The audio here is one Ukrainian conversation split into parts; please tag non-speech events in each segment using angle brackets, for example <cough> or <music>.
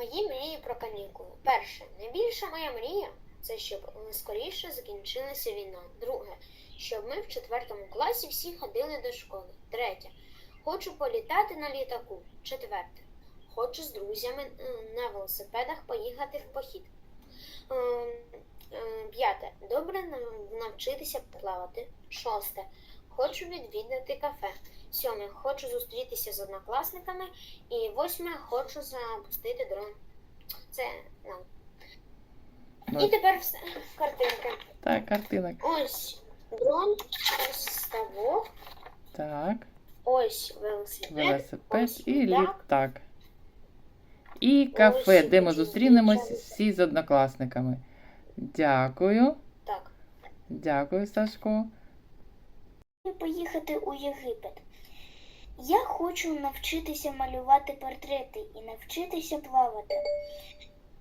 Мої мрії про канікули. Перше, найбільша моя мрія це щоб скоріше закінчилася війна. Друге, щоб ми в четвертому класі всі ходили до школи. Третє, хочу політати на літаку. Четверте, хочу з друзями е, на велосипедах поїхати в похід. Е, е, П'яте, добре навчитися плавати. Шосте, хочу відвідати кафе. Сьоме, хочу зустрітися з однокласниками. І восьме, хочу запустити дрон. Це нам. Ну, І тепер все. Картинка. Так, картинок. Ось дрон, ось ставок, Так, ось велосипед, велосипед ось і літак. літак. І кафе, де ми зустрінемось всі з однокласниками. Дякую. Так. Дякую, Сашко. Поїхати у Єгипет. Я хочу навчитися малювати портрети і навчитися плавати.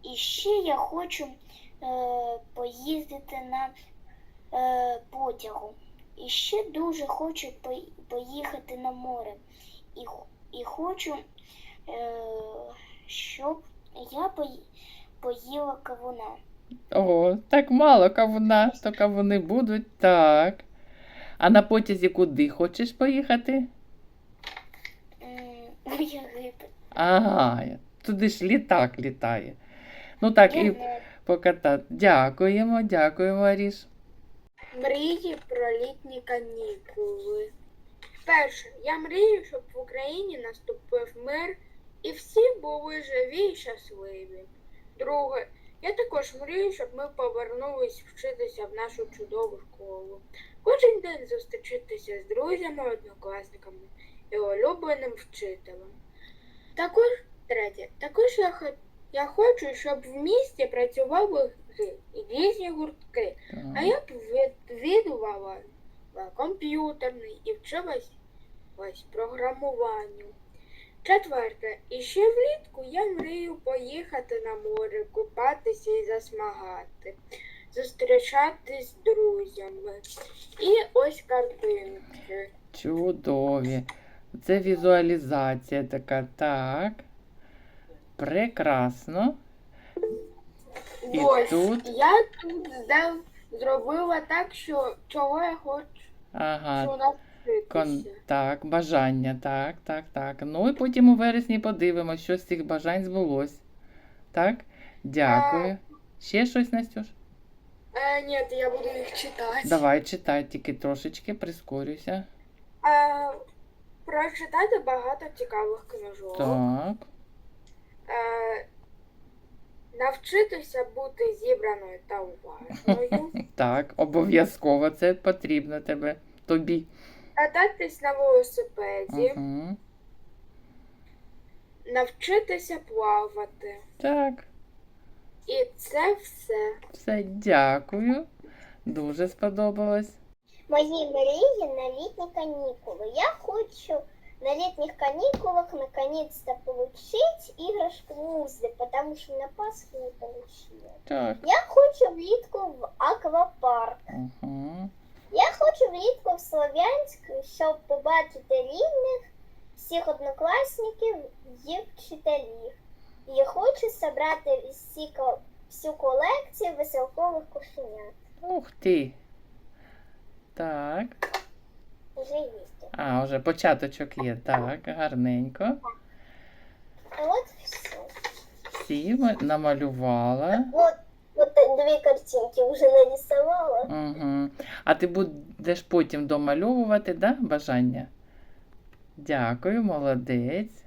І ще я хочу е, поїздити на е, потягу. І ще дуже хочу поїхати на море. І, і хочу, е, щоб я поїла кавуна. Ого, так мало кавуна, то кавуни будуть. Так. А на потязі куди хочеш поїхати? М, Єгипет. Ага, туди ж літак літає. Ну так, і покатати. Дякуємо, дякуємо, Аріш. Мрії про літні канікули. Перше, я мрію, щоб в Україні наступив мир і всі були живі і щасливі. Друге, я також мрію, щоб ми повернулись вчитися в нашу чудову школу. Кожен день зустрічатися з друзями, однокласниками і улюбленим вчителем. Також третє, також я, хо- я хочу, щоб в місті працювали і різні гуртки. А я б відвідувала комп'ютерний і вчилась ось програмуванню. Четверте, і ще влітку я мрію поїхати на море, купатися і засмагати, зустрічатись з друзями. І ось картинки. Чудові. Це візуалізація така. Так. Прекрасно. І ось тут? я тут здав, зробила так, що чого я хочу Ага. навчитися. Кон... Так, бажання. Так, так, так. Ну і потім у вересні подивимося, що з цих бажань збулось. Так? Дякую. Ще щось, Настюш? Е, ні, я буду їх читати. Давай читай, тільки трошечки прискорюйся. Е, прочитати багато цікавих книжок. Так. Е, навчитися бути зібраною та уважною. <laughs> Так, обов'язково це потрібно тебе. Тобі. Кататись на велосипеді. Угу. Навчитися плавати. Так, І це все. все, дякую. Дуже сподобалось. Мої мрії на літні канікули. Я хочу на летних каникулах наконец-то получить игрушку Музы, потому что на Пасху не получила. Так. Я хочу влітку в аквапарк. Угу. Я хочу влітку в Слов'янськ, щоб побачити рідних, всіх однокласників і вчителів. І хочу зібрати всі, всю колекцію веселкових кошенят. Ух ти. Так. Вже є. А, вже початочок є. Так, гарненько. А от все. Всі намалювала. Вот, вот дві картинки вже нарисувала. Угу. А ти будеш потім домальовувати, да, бажання? Дякую, молодець.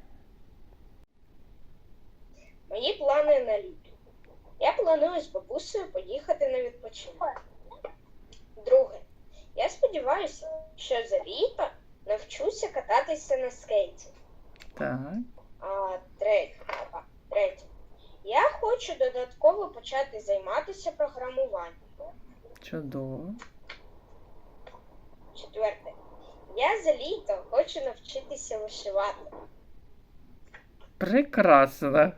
Мої плани на літо. Я планую з бабусею поїхати на відпочинок. Друге, я сподіваюся, що за літо навчуся кататися на скейті. Так. А третє, третє. Я хочу додатково почати займатися програмуванням. Чудово. Четверте. Я за літо хочу навчитися вишивати. Прекрасно.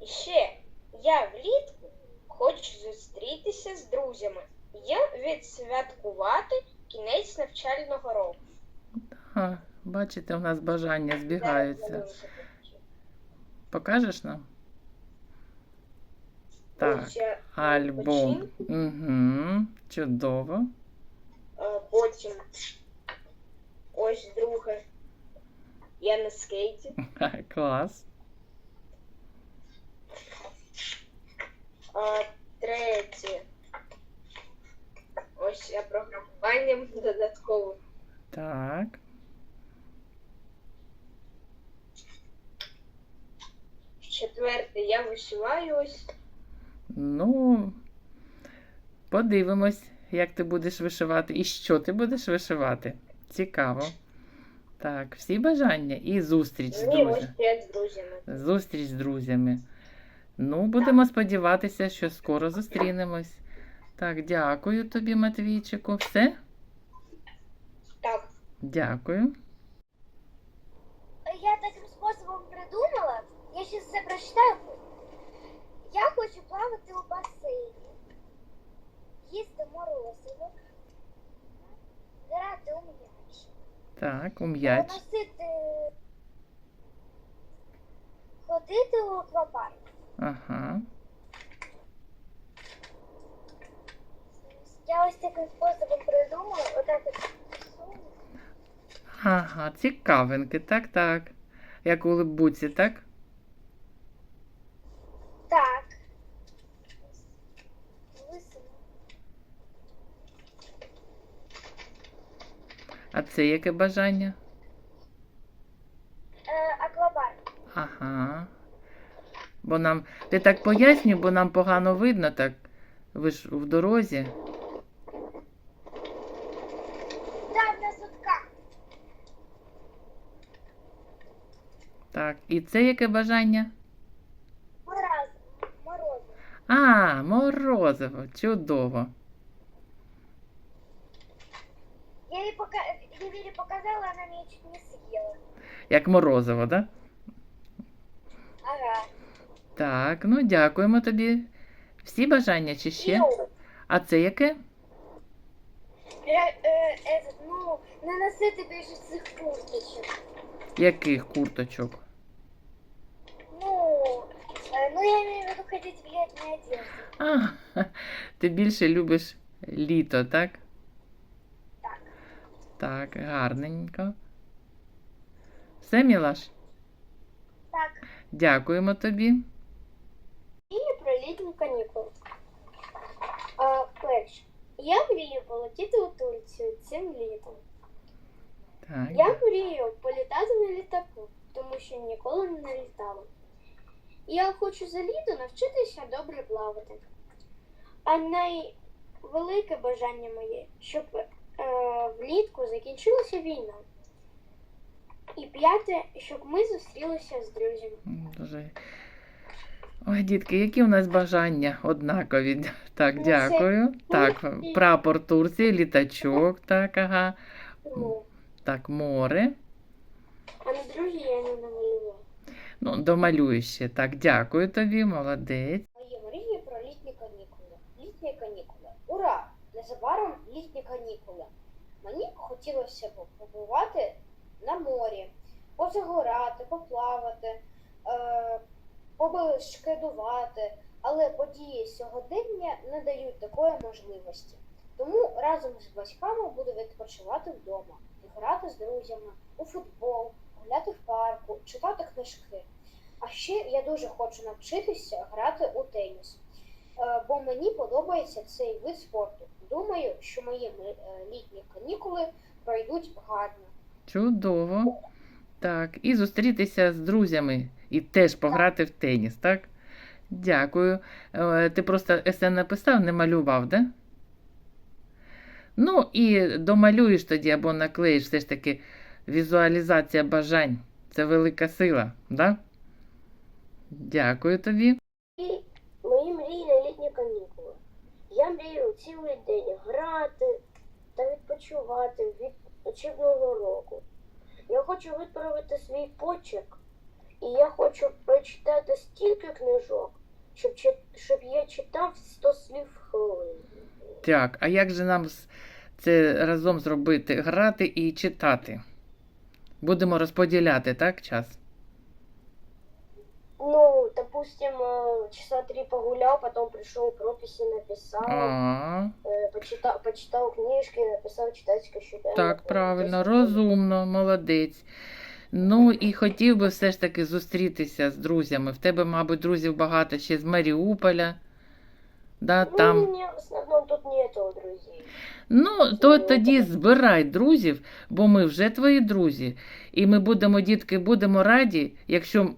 І ще я влітку хочу зустрітися з друзями і відсвяткувати кінець навчального року. А, бачите, у нас бажання збігаються. Зараз я Покажеш нам? Так, Ось я альбом. відпочив. Угу. Чудово. Е, Потім ось друге. Я на скейті. <laughs> Клас. А третє. Ось я програмуванням <laughs> додатково. Так. Четверте, я вишиваю ось. Ну, подивимось, як ти будеш вишивати і що ти будеш вишивати. Цікаво. Так, всі бажання і зустріч з друзями. Зустріч з друзями. Ну, будемо сподіватися, що скоро зустрінемось. Так, дякую тобі, Матвійчику. Все? Так, Дякую. Я таким способом придумала. Я ще все прочитаю. Я хочу плавати у басейні, їсти морозиво, грати у м'яч, Так, у м'яч. носити, ходити у аквапарк. Ага. Я ось таким способом придумала, отак от. Ага, цікавинки, так, так. Як у либуці, так? Так. А це яке бажання? Е. Ага. Бо нам. Ти так пояснюй, бо нам погано видно так. Ви ж в дорозі. Там на сутках. Так. І це яке бажання? Мороз. Морозиво. А, морозиво. Чудово. Чуть не съела. Як морозиво, так? Да? Ага. Так, ну дякуємо тобі. Всі бажання чи ще? Ну, А це яке? я, е, этот, ну, наносити більше цих курточок. Яких курточок? Ну, е, ну я имею в виду ходить в летней одежде. А, <laughs> ти більше любиш літо, так? Так. Так, гарненько. Все, Мілаш? Так. Дякуємо тобі. Мрію про літні канікули. А, перше. Я мрію полетіти у Турцію цим літом. Так. Я мрію політати на літаку, тому що ніколи не літала. Я хочу за літо навчитися добре плавати. А найвелике бажання моє, щоб е, влітку закінчилася війна. І п'яте, щоб ми зустрілися з друзями. Дуже. Ой, дітки, які у нас бажання однакові. <laughs> Так, Ну, це- дякую. Так, прапор Турції, літачок, так, ага. Так, море. а на другі я не намалювала. Ну, домалюю ще. Так, дякую тобі, молодець. Мої мрії про літні канікули. Літні канікули. Ура! Незабаром літні канікули. Мені хотілося б побувати на морі, позагорати, поплавати, е, побешкетувати, але події сьогодення не дають такої можливості. Тому разом з батьками буду відпочивати вдома, грати з друзями у футбол, гуляти в парку, читати книжки. А ще я дуже хочу навчитися грати у теніс, е, бо мені подобається цей вид спорту. Думаю, що мої е, літні канікули пройдуть гарно. Чудово. Так, і зустрітися з друзями і теж пограти в теніс, так? Дякую. Е, Ти просто есе написав, не малював, да? Ну і домалюєш тоді або наклеїш все ж таки візуалізація бажань. Це велика сила, да? Дякую тобі. Мої мрії на літні канікули. Я мрію цілий день грати та відпочивати від учебного року. Я хочу виправити свій почерк, і я хочу прочитати стільки книжок, щоб, щоб я читав 100 слів в хвилину. Так, а як же нам це разом зробити? Грати і читати? Будемо розподіляти, так, час? Ну, допустим, э, часа три погулял, потом пришел, прописи написал, А, э, почитал, почитал книжки, написал читательское считание. так, правильно, розумно, молодець. Ну і хотів би все ж таки зустрітися з друзями. В тебе, мабуть, друзів багато ще з Маріуполя. Да, Ну, там. у меня в основном тут нету друзей. Ну, то тоді збирай друзів, бо ми вже твої друзі. І ми будемо, дітки, будемо раді, якщо,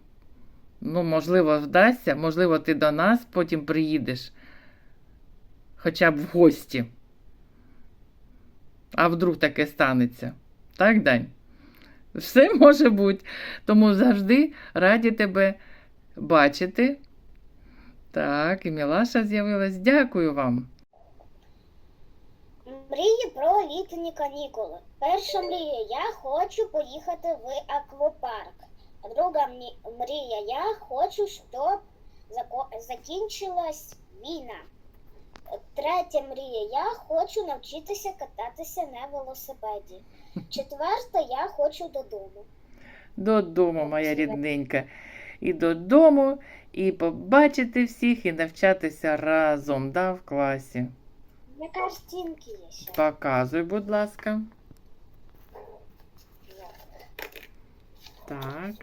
ну, можливо, вдасться, можливо, ти до нас потім приїдеш. Хоча б в гості. А вдруг таке станеться. Так, Дань? Все <laughs> може бути. Тому завжди раді тебе бачити. Так, і Мілаша з'явилась. Дякую вам. Мрії про літні канікули. Перша мрія я хочу поїхати в аквапарк. А друга мрія я хочу, щоб закінчилась війна. Третя мрія я хочу навчитися кататися на велосипеді. <laughs> Четверта я хочу додому. Додому, моя рідненька. І додому, і побачити всіх, і навчатися разом, да, в класі. На картинки є ще. Показуй, будь ласка. Так.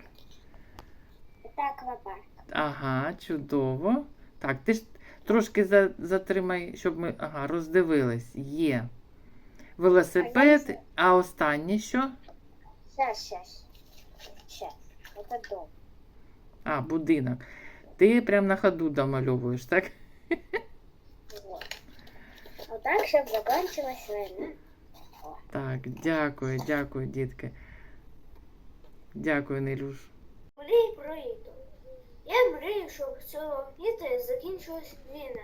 Це аквапарк. Ага, чудово. Так, ти ж трошки за, затримай, щоб ми ага, роздивились. Є. Велосипед, а останнє що? Щас, щас. Щас. Це дом. А, будинок. Ти прям на ходу домальовуєш, так? Вот. Отак, щоб закінчилась війна. Так, дякую, дякую, дітки. Дякую, Нелюш. Мрій про літо. Я мрію, щоб цього літа закінчилась війна.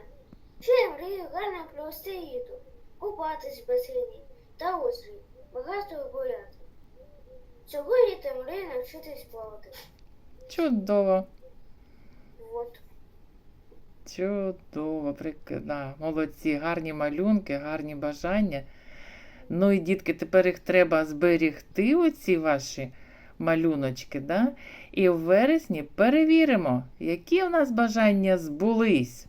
Ще я мрію гарно провести літо, купатись в басейні та озері, багато гуляти. Цього літа мрію навчитись плавати. Чудово. Вот. Чудово, прик... да, молодці, гарні малюнки, гарні бажання. Ну і дітки, тепер їх треба зберігти, оці ваші малюночки, да? і в вересні перевіримо, які у нас бажання збулись.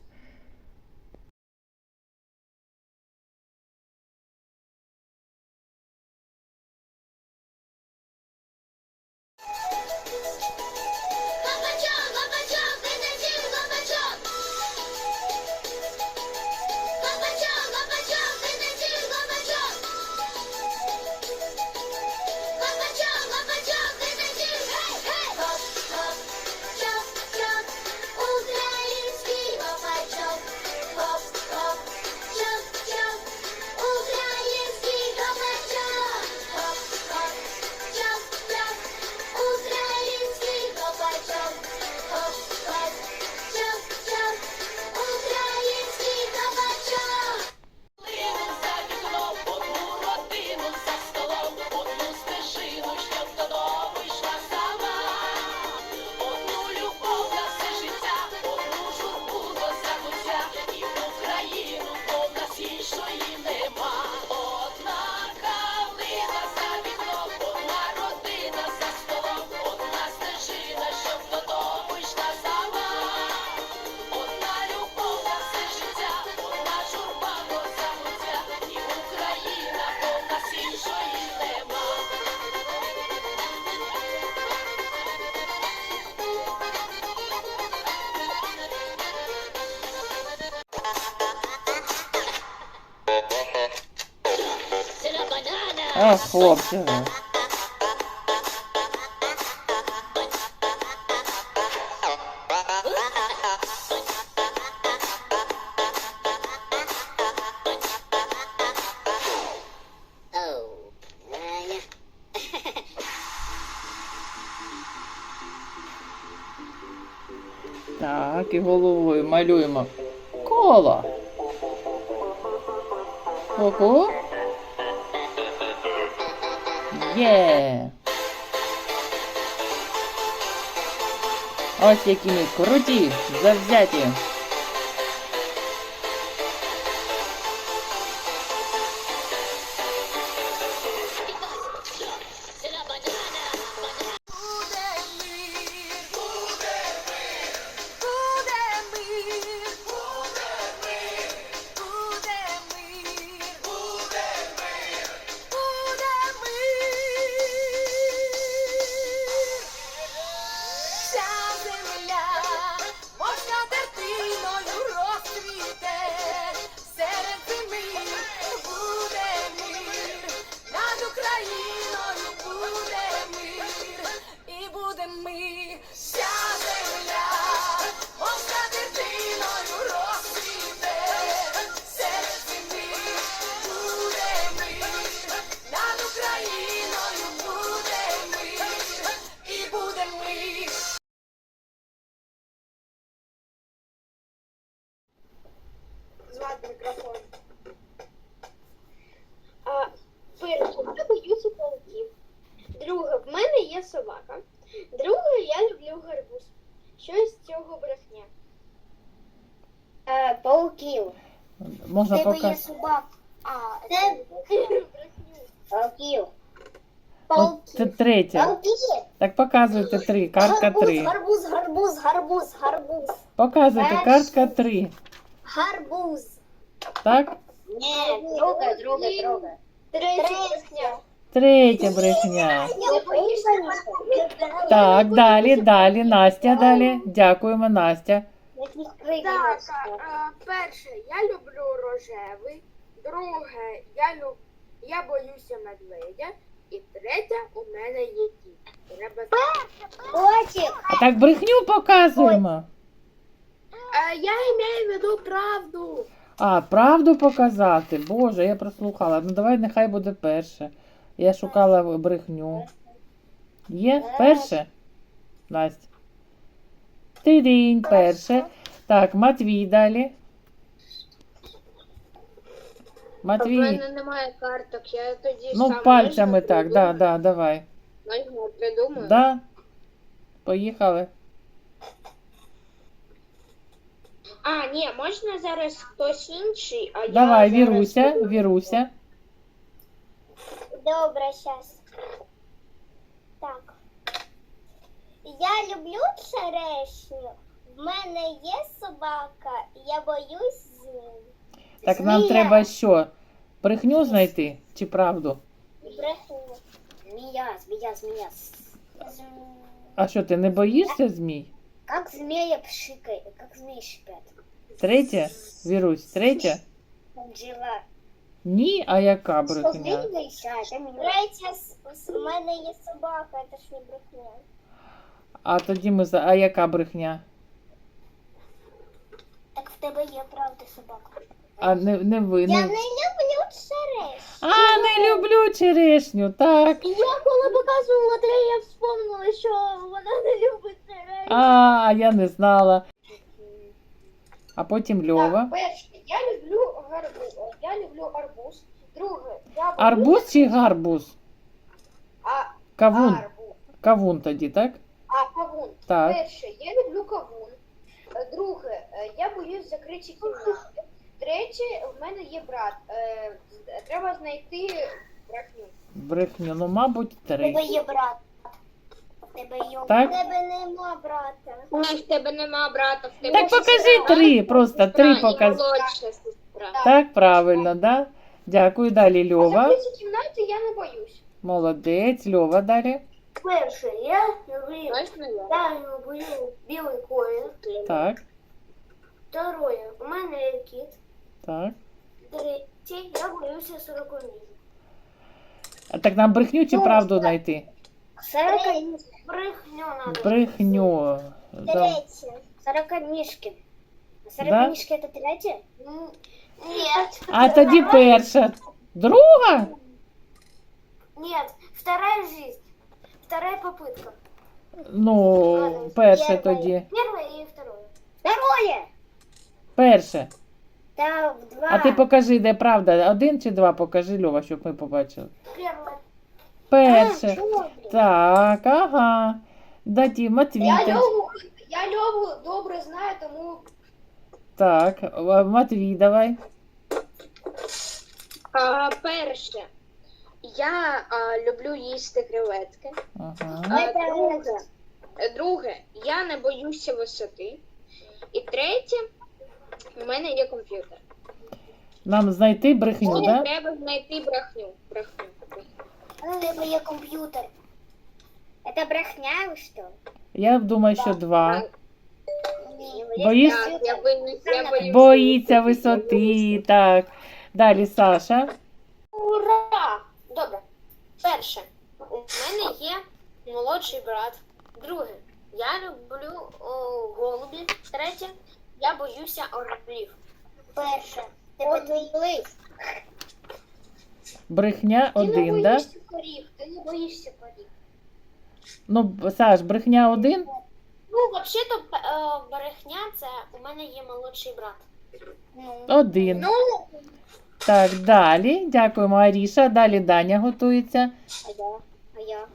А, хлопці. ви. Так, і головою малюємо коло. Ку-ку. Є. Ось які ми круті, завзяті. Пауків. Ну, це третє. Пауків. Так показуйте три. Картка три. гарбуз, гарбуз, гарбуз, гарбуз. Показуйте, Перше. картка три. Гарбуз. Так? Ні, друга, друга, друга. Брехня. Третя брехня. Я. Так, далі, далі. Настя далі. Дякуємо, Настя. Так, перше, я люблю рожевий. Друге, я люб... я боюся медведя. І третє, у мене є кіт. Треба... Котик. А так брехню показуємо. А, я маю в виду правду. А, правду показати. Боже, я прослухала. Ну давай нехай буде перше. Я шукала брехню. Є перше? Настя. Тидінь, перше. Так, Матвій далі. Матвій. немає карток, я тоді Ну, пальцями так, да, да, давай. придумаю. Да. Поїхали. А, ні, можна зараз хтось інший, а Давай, я зараз Віруся, буду- Віруся. Добре, щас. Так. Я люблю черешню. В мене є собака, і я боюсь з ним. Так нам Змія. треба що? Брехню знайти чи правду? Брехню. Змея, змея, змея. А що, ти не боїшся змій? Как змея пшикает, как змеи шипят. Третє? Вірусь, третє? Анжела. Ні, а яка Что брехня? змеи а Третя, с- мене є собака, це ж не брехня. А тоді ми за. А яка брехня? Так в тебе є правда собака. А не, не ви. Я Не... люблю черешню. А, не люблю черешню, так. Я коли показувала три, я вспомнила, що вона не любить черешню. А, я не знала. А потім Льова. Так, перше, я люблю гарбуз. Я люблю арбуз. Друге, я боюся- Арбуз чи гарбуз? А, Кавун. арбуз. Кавун тоді, так? А, кавун. Так. Перше, я люблю кавун. Друге, е, я боюсь закриті кімнати. Третє, в мене є брат. Е, Треба знайти брехню. Брехню, ну, мабуть, тебе три. є брат. В тебе є. Так? Тебе нема брата. Ні, в тебе нема брата, в тебе Так покажи три, просто три покажи. молодша сестра. Так, правильно, да? Дякую. Далі Льова. Закриті кімнати я не боюсь. Молодець, Льова далі. Перше, я люблю, Точно я? я люблю білий колір. Так, Второе, у мене є кіт. так. Третє, я боюся сороконожок. А так нам брехню чи правду знайти? Сороконожки. Брехню надо. Брехню. Да. Третє. Сороконожки. Сороконожки это третье? М, Нет. А тоді перша. Друга? Нет, вторая жизнь. Вторая попытка. Ну, перша тоді. Первая и второе. Второе. Перше. Да, два. А ти покажи, де правда. Один чи два покажи, Льова, щоб ми побачили. Перше. А. Так, ага. Даті, Матвій. Я. Льову, я Льову добре знаю, тому Так, Матвій, давай. а, перше. Я а, люблю їсти креветки. Ага. А, друге, друге, я не боюся висоти. І третє, у мене є комп'ютер. Нам знайти брехню, Мені так? Да? треба знайти брехню. брехню. В тебе є комп'ютер. Это брехня или что? Я думаю, що два. Боїш? Так, я боюсь, я боюсь. Боїться висоти. Так. Далі Саша. Ура! Добре. Перше, у мене є молодший брат. Друге, я люблю о, голубів. Третє, я боюся орлів. Перше. Тебе твій Брехня Ти не один? Да? боїшся корів, ти не боїшся корів. Ну, Саш, брехня один. Ну, взагалі-то п- е, брехня це у мене є молодший брат. Ну, Один. Ну, Так, далі. Дякуємо, Аріша. Далі Даня готується. а я? А я?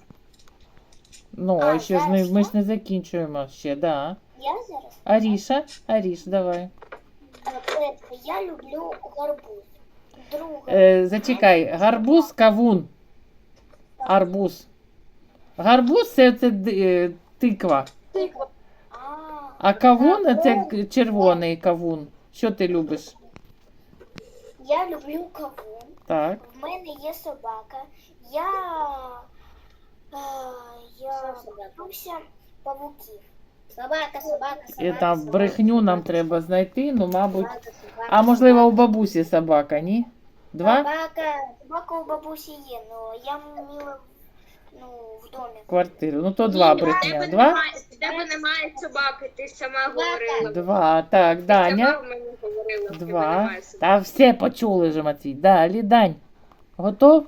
Ну, А, а ще ж зараз ми ж не закінчуємо ще, да. Я зараз? Аріша, Аріш, давай. Е, Перше, я люблю гарбуз. Друге, Е, зачекай, гарбуз, кавун. Арбуз. Гарбуз це, це е, тиква. а, А кавун це к- червоний кавун. Що ти любиш? я люблю кавун. Так. В мене є собака. Я, е, я боюся павуків. Собака, собака, І там брехню нам треба знайти, ну, мабуть. собака. А можливо, у бабусі собака, ні? Два? Собака, собака у бабусі є, але я мила ну, в домі. Квартиру. Ну то два брехня. Два? в тебе немає собаки, ти сама говорила. Два. Так, Даня. Сама в мене говорила, в тебе Два. немає собаки. Та все почули вже, Матвій. Далі, Дань. Готов?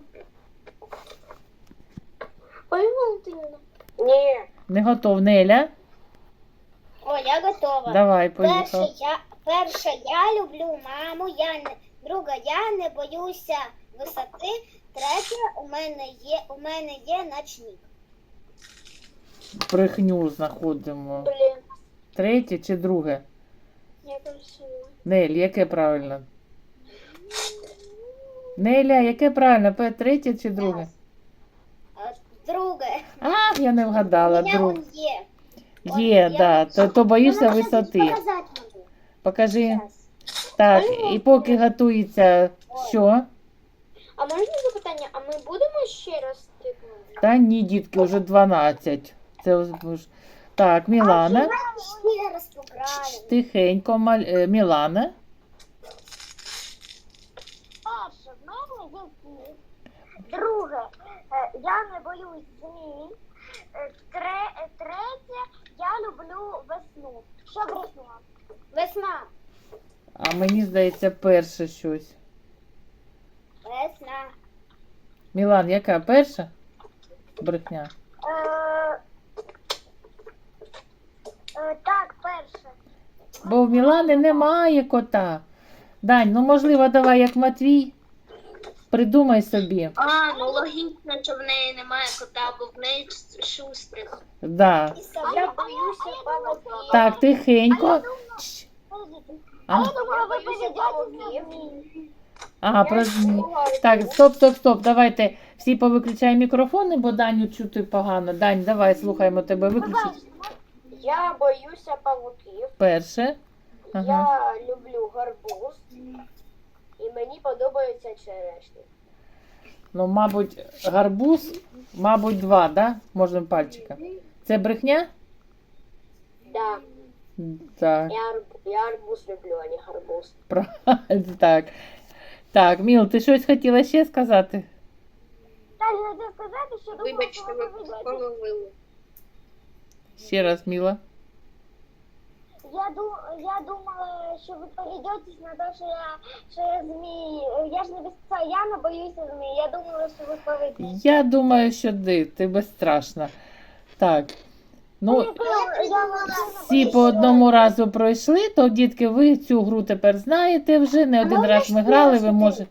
Ой, Валентина. Ні. Не готов. Неля? О, я готова. Давай, Перше, поїхав. я, перше, я люблю маму, я не, друге, я не боюся висоти. Третє, у мене є, у мене є ночник. Брехню знаходимо. Блін. Третє чи друге? Я. Нель, яке правильно? Неля, яке правильно? Пе- Третє чи друге? А, Друге, А, я не у вгадала. мене Друг. он є. Є, да. То, то боїшся висоти. Покажи. Так, і поки готується що? А можна запитання, а ми будемо ще раз типу? Та ні, дітки, вже 12. Це ж- Так, Мілана. Тихенько, Маль- е, Мілана. Перше, в мене є кіт. Друге, е, я не боюсь змій. Е, тре- е, Третє, я люблю весну. Що брехня? Весна. А мені здається, перше щось. Весна. Мілан, яка перша? Брехня. Е, е, так, перше. Бо в Мілани немає кота. Дань, ну можливо, давай як Матвій. Придумай собі. А, ну логічно, що в неї немає кота, бо в неї шустрих. Да. Я боюся павуків. Так, тихенько. Чш. А, Я думала, ви поведете а про змі. Так, стоп, стоп, стоп. Давайте всі повиключаємо мікрофони, бо Даню чути погано. Дань, давай слухаємо тебе. Виключи. Я боюся павуків. Перше. Ага. Я люблю гарбуз. І мені подобаються черешні. Ну, мабуть, гарбуз, мабуть, два, да? Можна пальчика. Це брехня? Да, Так, я, я арбуз люблю, а не гарбуз. правильно, так. Так, Міл, ти щось хотіла ще сказати? Так, я хотів сказати, що Вибачте, що ви ви поведете. половили. Ще раз, Міла. Я, ду- я думала, що ви поведетесь на те, що я, що я змій. Я ж не без... я не боюся змій. Я думала, що ви поведетесь. Я думаю, що ти, ти безстрашна. Так. Ну, всі по одному разу пройшли, то, дітки, ви цю гру тепер знаєте вже. Не один раз ми грали, ви можете.